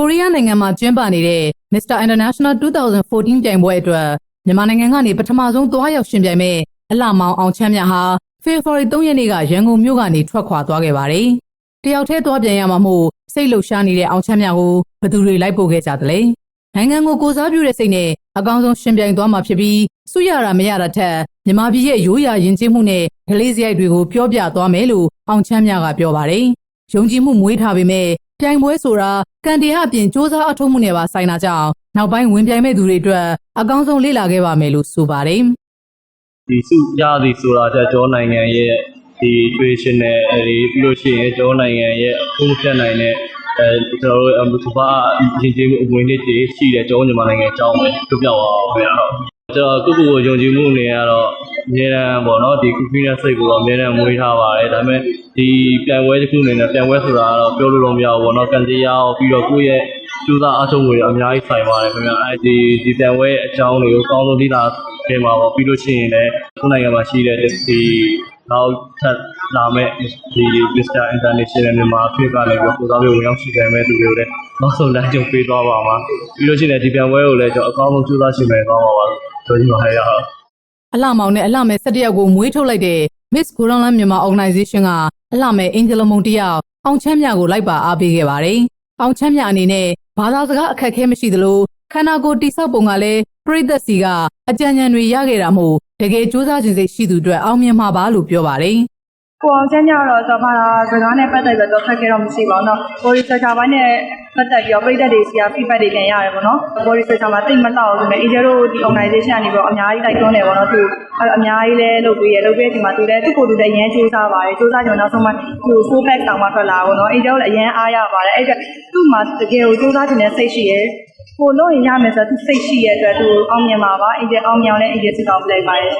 ကိုရီးယားနိုင်ငံမှာကျင်းပနေတဲ့ Mr. International 2014ပြိုင်ပွဲအတွက်မြန်မာနိုင်ငံကနေပထမဆုံးသွားရောက်ရှင်ပြိုင်မဲ့အလှမောင်အောင်ချမ်းမြဟာဖေဖော်ဝါရီ3ရက်နေ့ကရန်ကုန်မြို့ကနေထွက်ခွာသွားခဲ့ပါတယ်။တယောက်တည်းသွားပြန်ရမှာမို့စိတ်လှုပ်ရှားနေတဲ့အောင်ချမ်းမြကိုဘယ်သူတွေလိုက်ပို့ခဲ့ကြသလဲ။နိုင်ငံကိုကိုစားပြုတဲ့စိတ်နဲ့အကောင်းဆုံးရှင်ပြိုင်သွားမှာဖြစ်ပြီးစုရတာမရတာထက်မြန်မာပြည်ရဲ့ရိုးရာယဉ်ကျေးမှုနဲ့ဒလေးစရိုက်တွေကိုပြောပြသွားမယ်လို့အောင်ချမ်းမြကပြောပါတယ်။ယုံကြည်မှုမွေးထားပေမဲ့ ပြိုင်ပွဲဆိုတာကန်တရားအပြင်စ조사အထုံးမှုနဲ့ပါဆိုင်တာကြောင့်နောက်ပိုင်းဝင်ပြိုင်မဲ့သူတွေအတွက်အကောင်းဆုံးလေ့လာခဲ့ပါမယ်လို့ဆိုပါတယ်ဒီစုရသည်ဆိုတာကြကျောင်းနိုင်ငံရဲ့ဒီ traditional တွေပြီးလို့ရှိရင်ကျောင်းနိုင်ငံရဲ့အုံဖြတ်နိုင်တဲ့အဲကျွန်တော်တို့အမှုသဘာရင်းချင်းမှုအဝင်လေးတွေရှိတဲ့ကျောင်းညီမနိုင်ငံအကြောင်းပဲပြောပြပါအောင်ခင်ဗျာကျွန်တော်ကုကုကိုယုံကြည်မှုအနေနဲ့ကတော့ အများရန်ပေါ့နော်ဒီကုကိနဲ့စိတ်ကိုအများရန်မွေးထားပါတယ်ဒါပေမဲ့ဒီပြန်ပွဲတစ်ခုအနေနဲ့ပြန်ပွဲဆိုတာကတော့ပြောလို့တော့မရဘူးပေါ့နော်ကန်တရားရောပြီးတော့ကိုယ့်ရဲ့ကျူးစာအထုံးတွေအများကြီးဆိုင်ပါတယ်ခင်ဗျာအဲဒီဒီပြန်ပွဲအကြောင်းတွေကိုအကောင်းဆုံးသိတာပြင်ပါပေါ့ပြီးလို့ရှိရင်လည်းခုနိုင်ငံမှာရှိတဲ့ဒီနောက်ထပ်လာမဲ့ဒီ Mr. International မြန်မာဖြစ်ကနေပြီးကိုသားမျိုးဝင်ရောက်ရှိကြမဲ့သူတွေကိုလည်းနောက်ဆုံးလမ်းကြုံပေးသွားပါမှာပြီးလို့ရှိရင်ဒီပြန်ပွဲကိုလည်းကျွန်တော်အကောင်းဆုံးကြိုးစားရှင်မယ်သွားပါပါဆိုဒီမှာဟဲ့ရ အောင်။အလှမောင်နဲ့အလှမဲ၁၁ယောက်ကိုမွေးထုတ်လိုက်တဲ့ Miss Goranland မြန်မာ Organization ကအလှမဲအင်ဂျလမုံတယောက်အောင်ချမ်းမြကိုလိုက်ပါအားပေးခဲ့ပါတယ်။အောင်ချမ်းမြအနေနဲ့ဘာသာစကားအခက်အခဲမရှိသလိုခန္ဓာကိုယ်တိဆောက်ပုံကလည်းပြိသက်စီကအကြံဉာဏ်တွေရခဲ့တာမို့တကယ်စူးစမ်းခြင်းစိတ်ရှိသူအတွက်အောင်မြင်မှာပါလို့ပြောပါတယ်။ ကိုအောင်ချမ်းကြတော့တော့ဘာသာစကားနဲ့ပတ်သက်ပြီးတော့ခက်ခဲတော့မရှိပါဘူးเนาะ body structure ဘိုင်းနဲ့ပတ်သက်ပြီးတော့ပြည်သက်တွေစီက feedback တွေလည်းရတယ်ပေါ့နော် body structure မှာတိတ်မလောက်ဘူးဆိုပေမဲ့ angel တို့ဒီ organization ကနေပြီးတော့အများကြီးတိုက်တွန်းတယ်ပေါ့နော်သူအဲ့တော့အများကြီးလည်းလုပ်ပေးရလုပ်ပေးတဲ့အချိန်မှာသူလည်းသူ့ကိုယ်သူလည်းအရန်စူးစမ်းပါတယ်စူးစမ်းကြတော့နောက်ဆုံးမှသူ full back တောင်မှထွက်လာပေါ့နော် angel လည်းအရန်အားရပါတယ်အဲ့ဒါသူ့မှာတကယ်ကိုစူးစမ်းခြင်းနဲ့စိတ်ရှိရဲကိုလို့ရင်ရမယ်ဆိုတော့သူစိတ်ရှိရဲ့အတွက်သူအောင်မြင်ပါပါ angel အောင်မြင်အောင်လည်း angel စစ်တောင်းပလိုက်ပါတယ်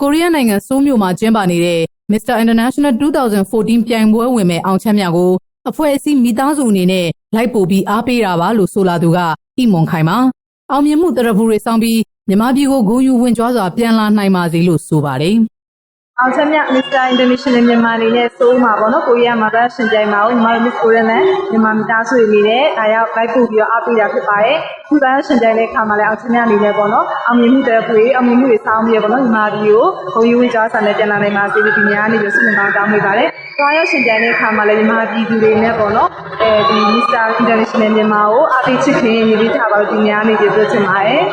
ကိုရီးယားနိုင်ငံဆိုးမြို့မှာကျင်းပနေတဲ့ Mr. International 2014ပြိုင်ပွဲဝင်မဲ့အောင်ချမ်းမြကိုအဖွဲ့အစည်းမိသားစုအနေနဲ့လိုက်ပို့ပြီးအားပေးတာပါလို့ဆိုလာသူကဣမွန်ခိုင်ပါအောင်မြင်မှုတရဖူတွေစောင်းပြီးမြန်မာပြည်ကိုဂုဏ်ယူဝင်ကြွားစွာပြန်လာနိုင်ပါစေလို့ဆိုပါတယ် အောင်ချက်မြ Mr. International မြန်မာအနေနဲ့စိုးမှာပေါ့နော်ကိုရီးယားမှာပဲရှင်ပြိုင်မှာကိုညီမတို့ Miss Korean နဲ့မြန်မာမိသားစုတွေအနေနဲ့ဒါရောက်လိုက်ပို့ပြီးတော့အားပေးတာဖြစ်ပါတယ်ခုပဲရှင်ပြိုင်တဲ့အခါမှာလည်းအောင်ချက်မြအနေနဲ့ပေါ့နော်အောင်မြင်မှုတွေဖွေအောင်မြင်မှုတွေစောင်းပြီးတော့ပေါ့နော်ညီမပြည်ကိုဂုဏ်ယူဝင့်ကြားဆန်နဲ့ပြန်လာနိုင်ပါစေလို့ဒီများအနေနဲ့ဆုမွန်ကောင်းတောင်းပေးပါတယ်သွားရောက်ရှင်ပြိုင်တဲ့အခါမှာလည်းညီမပြည်သူတွေနဲ့ပေါ့နော်အဲဒီ Mr. International မြန်မာကိုအားပေးချစ်ခင်ရည်ရည်ထားပါလို့ဒီများအနေနဲ့ပြောချင်ပါတယ်